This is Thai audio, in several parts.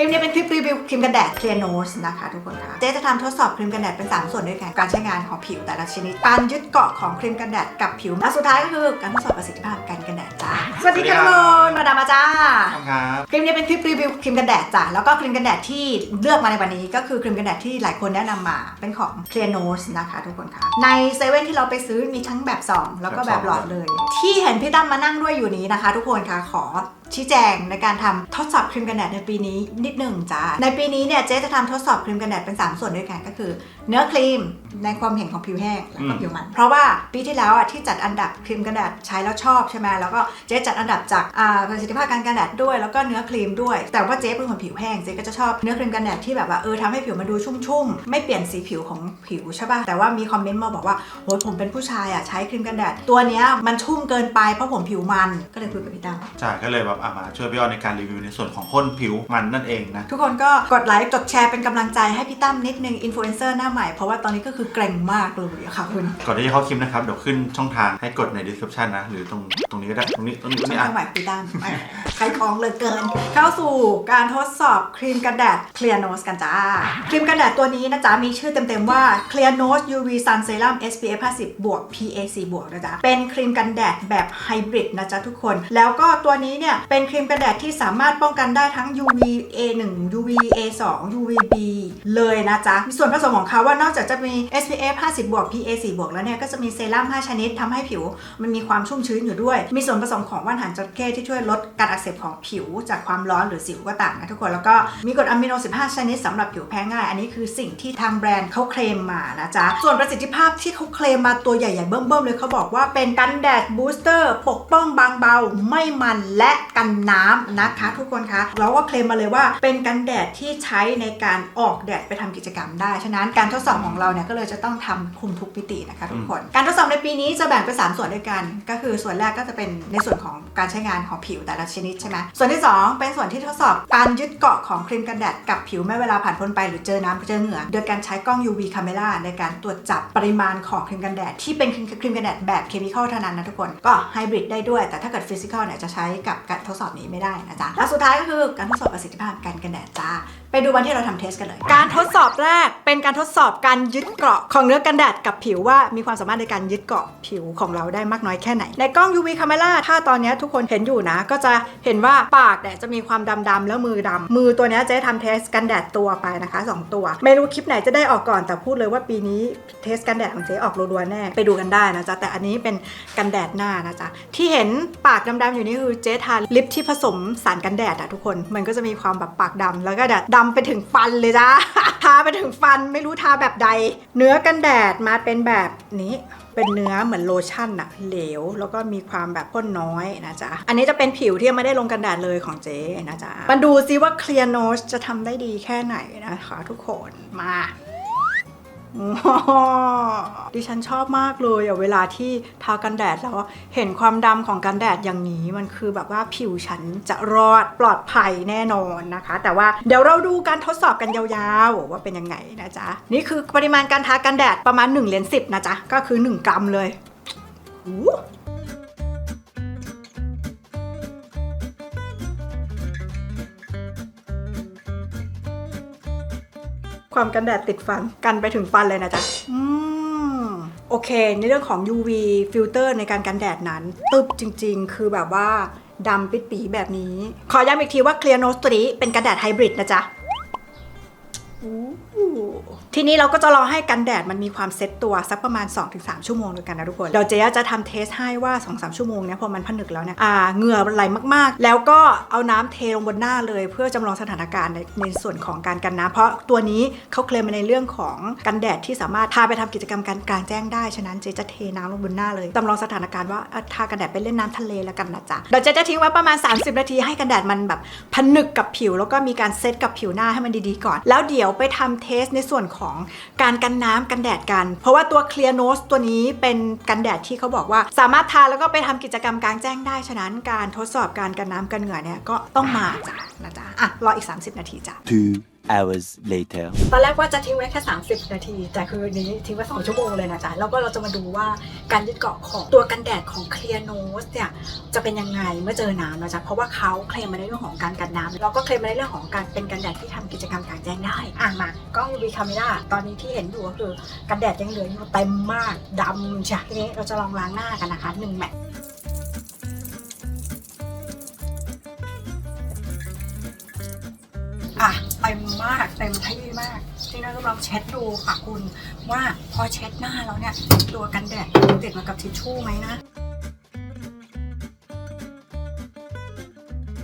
คลิปนี้เป็นคลิปรีวิวครีมกันแดด Clear Nose นะคะทุกคนคะเจ๊จะทำทดสอบครีมกันแดดเป็น 3 ส่วนด้วยกันการใช้งานของผิวแต่ละชนิดการยึดเกาะของครีมกันแดดกับผิวและสุดท้ายก็คือการทดสอบประสิทธิภาพการกันแดดจ้าสวัสดีค่ะทุกคนมาดามมาจ้าครับคลิปนี้เป็นคลิปรีวิวครีมกันแดดจ้ะแล้วก็ครีมกันแดดที่เลือกมาในวันนี้ก็คือครีมกันแดดที่หลายคนแนะนำมาเป็นของ Clear Nose นะคะทุกคนค่ะในเซเว่นที่เราไปซื้อมีทั้งแบบซองแล้วก็แบบหลอดเลย ที่เห็นพี่ตั้มมานั่งด้วยอยู่นี้นะคะ ทุกคนค่ะขอ ชี้แจงในการทำทดสอบครีมกันแดดในปีนี้นิดหนึ่งจ้าในปีนี้เนี่ยเจ๊จะทำทดสอบครีมกันแดดเป็น 3 ส่วนด้วยกันก็คือ เนื้อครีมในความเห็นของผิวแห้งแล้วก็ผิวมัน เพราะว่าปีที่แล้วอะที่จัดอันดับครีมกันแดดใช้แล้วชอบใช่ไหมแล้วก็เจ๊จัดอันดับจากอ่าประสิทธิภาพการกันแดดด้วย แล้วก็เนื้อครีมด้วย แต่ว่าเจ๊เป็นคนผิวแห้งเจ๊ก็จะชอบเนื้อครีมกันแดดที่แบบว่าเออทำให้ผิวมันดูชุ่มๆไม่เปลี่ยนสีผิวของผิวใช่ป่ะแต่ว่ามีคอมเมนต์มาบอกว่าโหยผมเป็นผู้ชายอะใช้ครีมกันแดดตัวเนี้ยมันชุ่มเกินไปเพราะผมผิวมันก็เลยคุยกับพี่ตั้มใช่ก็เลยแบบอะมาช่วยพี่อ้อนในการรีวิวในส่วนของคนผิวมันนั่นเองนะ ทุกคนก็กดไลค์กดแชร์เป็นกำลังใจให้พี่ตั้มนิดนึงอินฟลูเอนเซอร์หน้าใหม่ เพราะว่าตอนนี้ก็คือเกรงมากเลยอะค่ะคุณก่อนที่จะเข้าคลิปนะครับ เดี๋ยวขึ้นช่องทางให้กดใน description นะ หรือตรงตรงนี้ก็ได้ ตรงนี้ตรงนี้ตรงช่องนี้อะทางใหม่พี่ตั้มแหมใครของเหลยเกิน เข้าสู่การทดสอบครีมกันแดด Clear Nose กันจ้าครีมกันแดดตัวนี้นะจ๊ะมีชื่อเต็มๆว่า Clear Nose UV Sun Serum SPF 50บวก PA4 บวกนะจ๊ะเป็นครีมกันแดดแบบไฮบริดนะจ๊ะทุกคน แล้วก็ตัวนี้เนี่ยเป็นครีมกันแดดที่สามารถป้องกันได้ทั้ง UVA1 UVA2 UVB เลยนะจ๊ะ ส่วนผสมของเขาว่านอกจากจะมี SPF 50บวก PA4 บวกแล้วเนี่ย ก็จะมีเซรั่ม 5 ชนิดทำให้ผิว มันมีความชุ่มชื้นอยู่ด้วย มีส่วนผสมของว่านหางจระเข้ที่ช่วยลดการอักเสบของผิวจากความร้อนหรือสิวก็ต่ามนะทุกคน แล้วก็มีกรดอะมิโน 15 ชนิดสำหรับผิวแพ้ง่าย อันนี้คือสิ่งที่ทางแบรนด์เขาเคลมมานะจ๊ะ ส่วนประสิทธิภาพที่เขาเคลมมาตัวใหญ่ๆเบิ่มๆเลยเขาบอกว่าเป็นกันแดดบูสเตอร์ปกป้องบางเบาไม่มันและกันน้ำนะคะ ทุกคนคะแล้วก็เคลมมาเลยว่าเป็นกันแดดที่ใช้ในการออกแดดไปทำกิจกรรมได้ ฉะนั้นการทดสอบของเราเนี่ยก็เลยจะต้องทำคุมทุกมิตินะคะทุกคน การทดสอบในปีนี้จะแบ่งเป็น3ส่วนด้วยกัน ก็คือส่วนแรกก็จะเป็นในส่วนของการใช้งานของผิวแต่ละชนิดใช่ไหมส่วนที่ 2 เป็นส่วนที่ทดสอบการยึดเกาะของครีมกันแดดกับผิวแม้เวลาผ่านพ้นไปหรือเจอน้ำเจอเหงื่อโดยการใช้กล้อง UV camera ในการตรวจจับปริมาณของครีมกันแดดที่เป็นครีมกันแดดแบบเคมีคอลเท่านั้นนะทุกคนก็ไฮบริดได้ด้วย แต่ถ้าเกิดฟิสิกอลเนี่ยจะใช้กับการทดสอบนี้ไม่ได้นะจ๊ะและสุดท้ายก็คือการทดสอบประสิทธิภาพการกันแดดจ้าไปดูวันที่เราทำเทสกันเลย การทดสอบแรกเป็นการทดสอบการยึดเกราะของเนื้อกันแดดกับผิวว่ามีความสามารถในการยึดเกาะผิวของเราได้มากน้อยแค่ไหน ในกล้อง UV camera ถ้าตอนนี้ทุกคนเห็นอยู่นะ ก็จะเห็นว่าปากเนี่ยจะมีความดำๆแล้วมือดำมือตัวนี้ยเจ๊ทำเทสกันแดดตัวไปนะคะสองตัว ไม่รู้คลิปไหนจะได้ออกก่อนแต่พูดเลยว่าปีนี้เทสกันแดดของเจ๊ออกรัวๆแน่ไปดูกันได้นะจ๊ะแต่อันนี้เป็นกันแดดหน้านะจ๊ะที่เห็นปากดำๆอยู่นี่คือเจ๊ทาลิปที่ผสมสารกันแดดอะทุกคนมันก็จะมีความแบบปากดำแล้วก็แดดดำไปถึงฟันเลยจ้าทาไปถึงฟันไม่รู้ทาแบบใด เนื้อกันแดดมาเป็นแบบนี้เป็นเนื้อเหมือนโลชั่นอะเหลว แล้วก็มีความแบบพ่นน้อยนะจ๊ะ อันนี้จะเป็นผิวที่ยังไม่ได้ลงกันแดดเลยของเจ๊นะจ๊ะมาดูซิว่าเคลียร์โนสจะทำได้ดีแค่ไหนนะคะทุกคนมา ดิฉันชอบมากเลยอะเวลาที่ทากันแดดแล้วเห็นความดำของกันแดดอย่างนี้มันคือแบบว่าผิวฉันจะรอดปลอดภัยแน่นอนนะคะ แต่ว่าเดี๋ยวเราดูการทดสอบกันยาวๆ ว่าเป็นยังไงนะจ๊ะ นี่คือปริมาณการทากันแดดประมาณ1เหรียญ10 นะจ๊ะ ก็คือ 1 กรัมเลย ความกันแดดติดฟันกันไปถึงฟันเลยนะจ๊ะอืมโอเค ในเรื่องของ UV ฟิลเตอร์ในการกันแดดนั้น ตึบจริง ๆ คือแบบว่าดำปิดปีแบบนี้ ขอย้ำอีกทีว่า Clear Nose ตัวนี้เป็นกันแดดไฮบริดนะจ๊ะอู้ ทีนี้เราก็จะรอให้กันแดดมันมีความเซ็ตตัวสักประมาณ 2-3 ชั่วโมงด้วยกันนะทุกคนเดี๋ยวเจ๊จะทำเทสให้ว่า 2-3 ชั่วโมงเนี่ยพอมันผนึกแล้วเนี่ยอ่าเหงื่อไหลมากๆ แล้วก็เอาน้ำเทลงบนหน้าเลย เพื่อจำลองสถานการณ์ในในส่วนของการกันน้ำเพราะตัวนี้เขาเคลมมาในเรื่องของกันแดดที่สามารถทาไปทำกิจกรรมการกลางแจ้งได้ฉะนั้นเจ๊จะเทน้ำลงบนหน้าเลยจำลองสถานการณ์ว่าทากันแดดไปเล่นน้ำทะเลแล้วกันนะจ๊ะเดี๋ยวเจ๊จะทิ้งไว้ประมาณ 30 นาทีให้กันแดดมันแบบผนึกกับผิว แล้วก็มีการเซตกับผิวหน้าให้มันดีๆก่อน แล้วเดี๋ยวไปทำเทสในส่วนของการกันน้ำกันแดดกัน เพราะว่าตัวเคลียร์โนสตัวนี้เป็นกันแดดที่เขาบอกว่า สามารถทาแล้วก็ไปทำกิจกรรมกลางแจ้งได้ ฉะนั้นการทดสอบการกันน้ำกันเหงื่อเนี่ยก็ต้องมาจ้ะนะจ๊ะอะรออีก 30 นาทีจ้ะ Two hours later. ตอนแรกว่าจะทิ้งไว้แค่ 30 นาที แต่คือนี้ทิ้งไว้ 2 ชั่วโมงเลยนะจ๊ะ แล้วก็เราจะมาดูว่าการยึดเกาะของตัวกันแดดของ Clear Nose เนี่ยจะเป็นยังไงเมื่อเจอน้ำนะจ๊ะ เพราะว่าเขาเคลมมาในเรื่องของการกันน้ำแล้วก็เคลมมาในเรื่องของการเป็นกันแดดที่ทำกิจกรรมกลางแจ้งได้ อะมากล้อง UV camera ตอนนี้ที่เห็นอยู่ก็คือกันแดดยังเหลืออยู่เต็มมากดำจ้ะทีนี้เราจะลองล้างหน้ากันนะคะหนึ่งแมตช์ เต็มที่มากที่น่าจะลองเช็ดดูค่ะคุณว่าพอเช็ดหน้าแล้วเนี่ยตัวกันแดดติดมากับทิชชู่ไหมนะ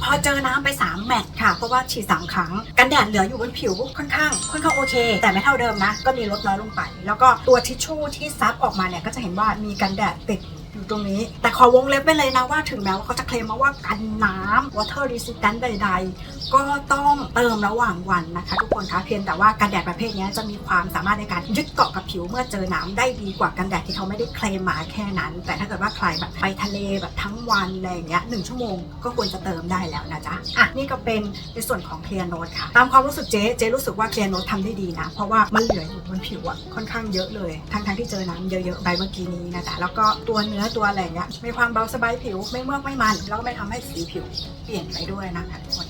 พอเจอน้ำไป 3 แมตช์ค่ะ เพราะว่าฉีดสามครั้ง กันแดดเหลืออยู่บนผิวค่อนข้างค่อนข้างโอเค แต่ไม่เท่าเดิมนะ ก็มีลดน้อยลงไป แล้วก็ตัวทิชชู่ที่ซับออกมาเนี่ยก็จะเห็นว่ามีกันแดดติดอยู่ตรงนี้ แต่ขอวงเล็บไปเลยนะว่าถึงแม้ว่าเขาจะเคลมมาว่ากันน้ำ water resistant ใดๆก็ต้องเติมระหว่างวันนะคะ ทุกคนคะเพียงแต่ว่ากันแดดประเภทนี้จะมีความสามารถในการยึดเกาะกับผิวเมื่อเจอน้ำได้ดีกว่ากันแดดที่เขาไม่ได้เคลมมาแค่นั้น แต่ถ้าเกิดว่าใครแบบไปทะเลแบบทั้งวันอะไรอย่างเงี้ยหนึ่งชั่วโมงก็ควรจะเติมได้แล้วนะจ๊ะอะนี่ก็เป็นในส่วนของเคลียร์โนตค่ะ ตามความรู้สึกเจ๊เจ๊รู้สึกว่าเคลียร์โนตทำได้ดีนะ เพราะว่ามันเหลืออยู่บนผิวอะค่อนข้างเยอะเลยทั้งทั้งที่เจอน้ำเยอะๆไปเมื่อกี้นี้นะจ๊ะแล้วก็ตัวเนื้อตัวอะไรเงี้ยมีความเบาสบายผิวไม่เมือกไม่มัน แล้วก็ไม่ทำให้สีผิวเปลี่ยนไปด้วยนะคะทุกคน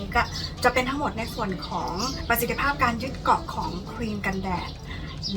นี้ก็จะเป็นทั้งหมดในส่วนของประสิทธิภาพการยึดเกาะของครีมกันแดด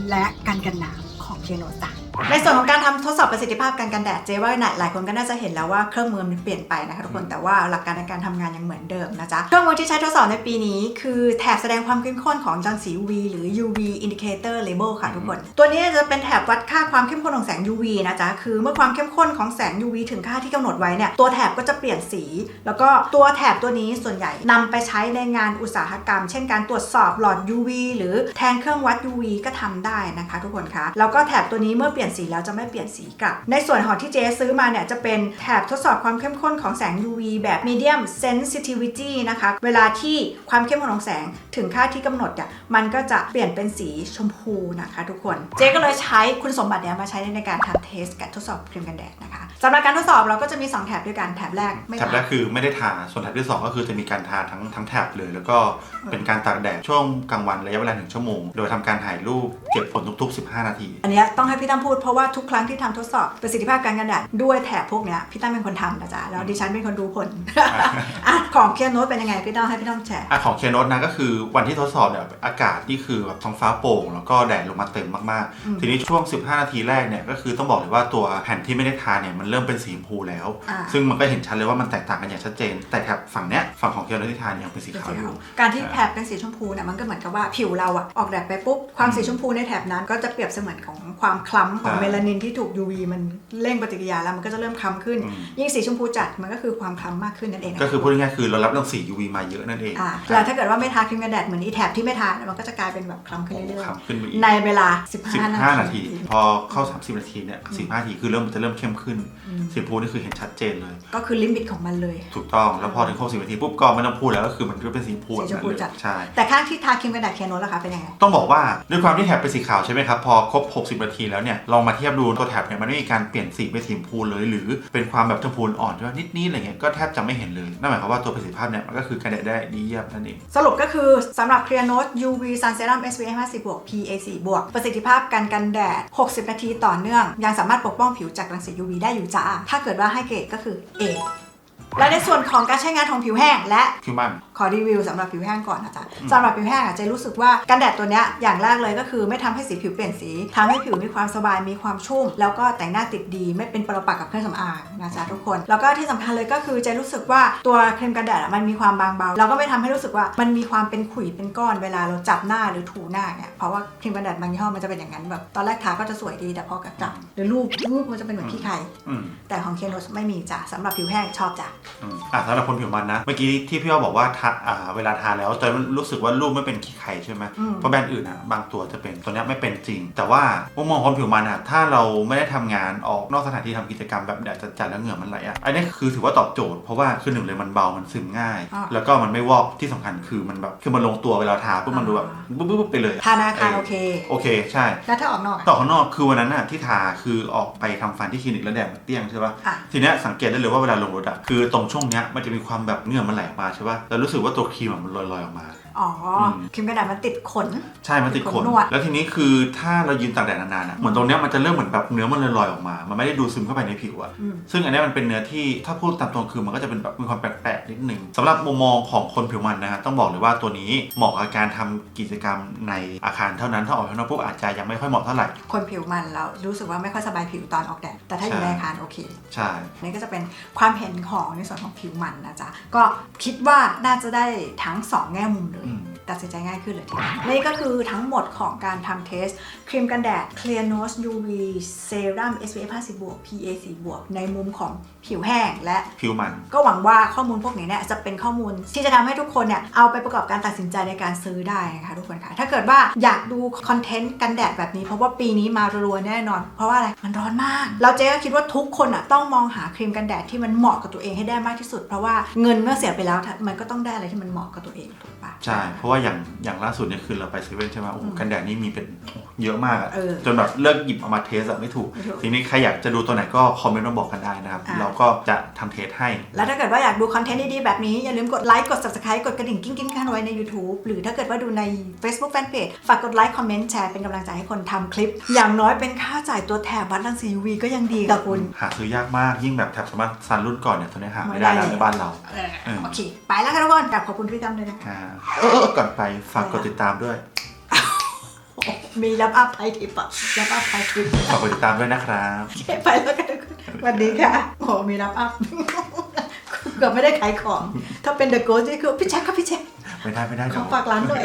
และกันกันน้ำของเคียโนตา ในส่วนของการทำทดสอบประสิทธิภาพการกันแดดเจ๊ว่าหลายคนก็น่าจะเห็นแล้วว่าเครื่องมือมันเปลี่ยนไปนะคะทุกคนแต่ว่าหลักการในการทำงานยังเหมือนเดิมนะจ๊ะเครื่องมือที่ใช้ทดสอบในปีนี้ คือแถบแสดงความเข้มข้นของรังสี UV หรือ UV indicator label ค่ะทุกคน ตัวนี้จะเป็นแถบวัดค่าความเข้มข้นของแสง UV นะจ๊ะคือเมื่อความเข้มข้นของแสง UV ถึงค่าที่กำหนดไว้เนี่ยตัวแถบก็จะเปลี่ยนสี แล้วก็ตัวแถบตัวนี้ส่วนใหญ่นำไปใช้ในงานอุตสาหกรรม เช่น การตรวจสอบหลอด UV หรือแทนเครื่องวัด UV ก็ทำได้นะคะ ทุกคนคะแล้วก็แถบตัวนี้เมื่อเปลี่ยนสีแล้วจะไม่เปลี่ยนสีกลับ ในส่วนของที่เจซื้อมาเนี่ยจะเป็นแถบทดสอบความเข้มข้นของแสง UV แบบ medium sensitivity นะคะ เวลาที่ความเข้มข้นของแสงถึงค่าที่กำหนดเนี่ยมันก็จะเปลี่ยนเป็นสีชมพูนะคะทุกคน เจ๊ก็เลยใช้คุณสมบัติเนี้ยมาใช้ในการทำเทสกับทดสอบครีมกันแดดนะคะสำหรับการทดสอบเราก็จะมี 2 แถบด้วยกันแถบแรกไม่แถบแรกคือไม่ได้ทาส่วนแถบที่ 2 ก็คือจะมีการทาทั้งทั้งแถบเลย แล้วก็เป็นการตากแดดช่วงกลางวันระยะเวลาหนึ่งชั่วโมง โดยทำการถ่ายรูปเก็บผลทุกๆ 15 นาที อันเนี้ยต้องให้พี่ตั้มพูดเพราะว่าทุกครั้งที่ทำทดสอบประสิทธิภาพการกันแดดด้วยแถบพวกเนี้ยพี่ตั้มเป็นคนทำนะจ๊ะแล้วดิฉันเป็นคนดูผลอะของเคียโนตเป็นยังไงพี่ตั้มให้พี่ตั้มแชร์อะของเคโนตนะก็คือวันที่ทดสอบเนี่ยอากาศนี่คือแบบท้องฟ้าโปร่ง แล้วก็แดดลงมาเต็มมากอืมๆทีนี้ช่วง 15 นาทีแรกเนี่ยก็คือต้องบอกเลยว่าตัวแผ่นที่ไม่ได้ทาเนี่ยมันเริ่มเป็นสีชมพูแล้วอ่าซึ่งมันก็เห็นชัดเลยว่ามันแตกต่างกันอย่างชัดเจน แต่แถบฝั่งเนี้ยฝั่งของเคโนตที่ทาเนี่ยยังเป็นสีขาวอยู่การที่แถบเป็นสีชมพูเนี่ยมันก็เหมือนกับว่าผิวเราอะออกแดดไปปุ๊บความสีชมพูในแถบนั้นก็จะเปรียบเสมือนของความคล้ำของอ่าเมลานินที่ถูก UV มันเร่งปฏิกิริยาแล้วมันก็จะเริ่มคล้ำขึ้นอืมยิ่งสีชมพูจัดมันก็คือความคล้ำมากขึ้นนั่นเองนะก็คือพูดง่ายๆคือเรารับรังสี UV มาเยอะนั่นเองอ่าแล้วถ้าเกิดว่าไม่ทาครีมกันแดดเหมือนอีแถบที่ไม่ทาเนี่ยมันก็จะกลายเป็นแบบคล้ำขึ้นเรื่อยครับขึ้นไปอีกๆในเวลา 15 นา15นาทีที พอเข้า 30 นาทีเนี่ย15นาทีคือเริ่มจะเริ่มเข้มขึ้นอืมสีชมพูนี่คือเห็นชัดเจนเลย ก็คือลิมิตของมันเลย ถูกต้องแล้วพอถึงครบ10นาทีปุ๊บก็ไม่ต้องพูดแล้วก็คือมันก็เป็นสีชมพูสีชมพูแบบนั้นเลยจัดใช่แต่ข้างที่ทาครีมกันแดดเคียโนตล่ะคะเป็นยังไงต้องบอกว่าด้วยความที่แถบเป็นสีขาวใช่ไหมครับพอครบ 60 นาทีแล้วเนี่ยลองมาเทียบดูตัวแถบเนี่ยมันไม่มีการเปลี่ยนสีเป็นสีชมพูเลย หรือเป็นความแบบชมพูอ่อนใช่ไหมนิดๆอะไรเงี้ยก็แทบจะไม่เห็นเลยนั่นหมายความว่าตัวประสิทธิภาพเนี่ยมันก็คือการแดดได้ดีเยี่ยมนั่นเองสรุปก็คือสำหรับ Clear Note UV Sun Serum SPF 50บวก PA 4บวกประสิทธิภาพการกันแดด 60 นาทีต่อเนื่อง ยังสามารถปกป้องผิวจากรังสี UV ได้อยู่จ้าถ้าเกิดว่าให้เกรดก็คือ A และในส่วนของการใช้งานของผิวแห้งและคิวมัน ขอรีวิวสำหรับผิวแห้งก่อนนะจ๊ะสำหรับผิวแห้งอะเจรู้สึกว่ากันแดดตัวเนี้ยอย่างแรกเลยก็คือไม่ทำให้สีผิวเปลี่ยนสีทำให้ผิวมีความสบายมีความชุ่ม แล้วก็แต่งหน้าติดดีไม่เป็นปรปักษ์กับเครื่องสำอางนะจ๊ะทุกคน แล้วก็ที่สำคัญเลยก็คือเจรู้สึกว่าตัวครีมกันแดดอะมันมีความบางเบาแล้วก็ไม่ทำให้รู้สึกว่ามันมีความเป็นขุยเป็นก้อนเวลาเราจับหน้าหรือถูหน้าเนี่ยเพราะว่าครีมกันแดดบางยี่ห้อมันจะเป็นอย่างนั้นแบบตอนแรกทาก็จะสวยดีแต่พอจับหรือรูปรูปมันจะเป็นเหมือนขี้ไข่อืม แต่ของเคนโนสไม่มีจ้ะสำหรับผิวแห้งชอบจ้ะอืมอะสำหรับคนผิวมันนะ เมื่อกี้ที่พี่อ้อบอกว่าทาอ่าเวลาทาแล้วจะรู้สึกว่ารูปไม่เป็นขี้ไข่ใช่ไหมอืม เพราะแบรนด์อื่นอะบางตัวจะเป็นตัวเนี้ยไม่เป็นจริง แต่ว่ามุมมองคนผิวมันอะถ้าเราไม่ได้ทำงานออกนอกสถานที่ทำกิจกรรมแบบแดดจัดๆแล้วเหงื่อมันไหลอะอันนี้คือถือว่าตอบโจทย์เพราะว่าคือหนึ่งเลยมันเบามันซึมง่าย อะ แล้วก็มันไม่วอกที่สำคัญคือมันแบบคือมันลงตัวเวลาทาปุ๊บมันดูแบบปุ๊บปุ๊บปุ๊บไปเลยทานาคารโอเค โอเคใช่ แล้วถ้าออกนอกอะ ต่อข้างนอกคือวันนั้นน่ะที่ทาคือออกไปทำฟันที่คลินิกแล้วแดดมันเตี้ยงใช่ปะอะทีเนี้ยสังเกตได้เลยว่าเวลาลงรถอะคือตรงช่วงเนี้ยมันจะมีความแบบเหงื่อมันไหลออกมาใช่ป่ะแล้วรู้สึกสึกว่าตัวครีมอะมันลอยๆออกมา อ๋ออมครีมกันแดดมันติดขน ใช่มันติดขนขนนวดแล้วทีนี้คือถ้าเรายืนตากแดดนานๆอะเหมือนตรงเนี้ยมันจะเริ่มเหมือนแบบเนื้อมันลอยๆออกมา มันไม่ได้ดูซึมเข้าไปในผิวอะอืมซึ่งอันเนี้ยมันเป็นเนื้อที่ถ้าพูดตามตรงคือมันก็จะเป็นแบบมีความแปลกๆนิดนึงสำหรับมุมมองของคนผิวมันนะฮะต้องบอกเลยว่าตัวนี้เหมาะกับการทำกิจกรรมในอาคารเท่านั้นถ้าออกไปข้างนอกปุ๊บอาจจะยังไม่ค่อยเหมาะเท่าไหร่คนผิวมันเรารู้สึกว่าไม่ค่อยสบายผิวตอนออกแดดแต่ถ้าอยู่ใช่ในอาคารโอเคใช่นี่ก็จะเป็นความเห็นของในส่วนของผิวมันนะจ๊ะก็คิดว่าน่าจะได้ทั้ง 2 แง่มุมเลยอืม ตัดสินใจง่ายขึ้นเลยทีเดียวนี่ก็คือทั้งหมดของการทำเทสครีมกันแดด Clear Nose UV Serum SPF 50บวก PA 4บวกในมุมของผิวแห้งและผิวมัน ก็หวังว่าข้อมูลพวกนี้เนี่ยจะเป็นข้อมูลที่จะทำให้ทุกคนเนี่ยเอาไปประกอบการตัดสินใจในการซื้อได้นะคะทุกคนค่ะ ถ้าเกิดว่าอยากดูคอนเทนต์กันแดดแบบนี้เพราะว่าปีนี้มารัวๆแน่นอน เพราะว่าอะไรมันร้อนมากแล้วเจ๊ก็คิดว่าทุกคนอะต้องมองหาครีมกันแดดที่มันเหมาะกับตัวเองให้ได้มากที่สุด เพราะว่าเงินเมื่อเสียไปแล้วมันก็ต้องได้อะไรที่มันเหมาะกับตัวเองถูกปะใช่เพราะว่าอย่างอย่างล่าสุดเนี่ยคือเราไปเซเว่นใช่ไหมโอ้โหอืมกันแดดนี่มีเป็นเยอะมากอะเออจนแบบเลิกหยิบเอามาเทสอะไม่ถูก ไม่ถูก ทีนี้ใครอยากจะดูตัวไหนก็คอมเมนต์มาบอกกันได้นะครับ อะ เราก็จะทำเทสให้ แล้วถ้าเกิดว่าอยากดูคอนเทนต์ดีๆ แบบนี้ อย่าลืมกดไลค์ กด subscribe กดกระดิ่งกิ้งกิ้งกันไว้ใน YouTube หรือถ้าเกิดว่าดูใน Facebook Fanpage ฝากกดไลค์ คอมเมนต์ แชร์ เป็นกำลังใจให้คนทำคลิป อย่างน้อยเป็นค่าจ่ายตัวแถบวัดรังสี UV ก็ยังดีกับคุณ หาซื้อยากมากยิ่งแบบแท็บสมาร์ทซันรุ่นก่อนเนี่ยตัวนี้หาไม่ไม่ได้ได้แล้วในบ้านเราเออเออ โอเค ไปแล้วค่ะทุกคนกลับขอบคุณพี่ตั้มด้วยนะคะ อ่าเออเออก่อนไปฝากกดติดตามด้วย มีรับอัพไอทิปอะรับอัพไอทิปฝากกดติดตามด้วยนะครับโอเคไปแล้วกันทุกคนสวัสดีค่ะ โอ้มีรับอัพเกือบไม่ได้ขายของ ถ้าเป็น The Ghost นี่คือพี่แจ็คครับพี่แจ็คไม่ได้ไม่ได้ขเดี๋อยวฝากร้านหน่อย